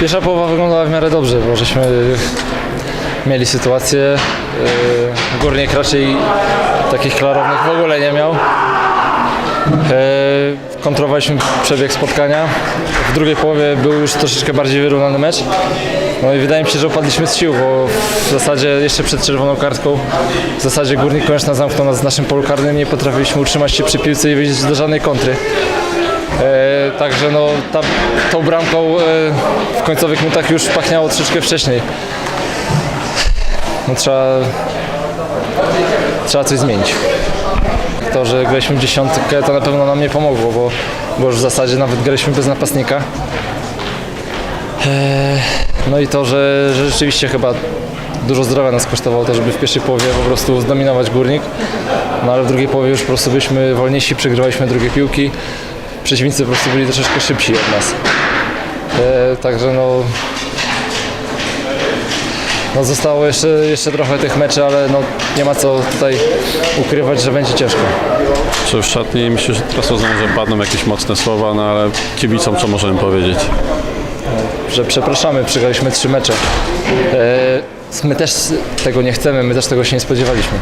Pierwsza połowa wyglądała w miarę dobrze, bo żeśmy mieli sytuację. Yy, Górnik raczej takich klarownych w ogóle nie miał. Yy, Kontrowaliśmy przebieg spotkania. W drugiej połowie był już troszeczkę bardziej wyrównany mecz. No i wydaje mi się, że upadliśmy z sił, bo w zasadzie jeszcze przed czerwoną kartką w zasadzie Górnik Konieczna zamknął nas w naszym polu karnym, nie potrafiliśmy utrzymać się przy piłce i wyjść do żadnej kontry. E, także no, ta, tą bramką e, w końcowych minutach już pachniało troszeczkę wcześniej. No, trzeba, trzeba coś zmienić. To, że graliśmy dziesiątkę, to na pewno nam nie pomogło, bo, bo już w zasadzie nawet graliśmy bez napastnika. E, no i to, że, że rzeczywiście chyba dużo zdrowia nas kosztowało to, żeby w pierwszej połowie po prostu zdominować górnik. No ale w drugiej połowie już po prostu byliśmy wolniejsi, przegrywaliśmy drugie piłki. Przeciwnicy po prostu byli troszeczkę szybsi od nas. E, także no, no zostało jeszcze, jeszcze trochę tych meczy, ale no nie ma co tutaj ukrywać, że będzie ciężko. Czy w szatni myślę, że teraz uznam, że padną jakieś mocne słowa, no ale kibicom co możemy powiedzieć? że przepraszamy, przegraliśmy trzy mecze. E, my też tego nie chcemy, my też tego się nie spodziewaliśmy.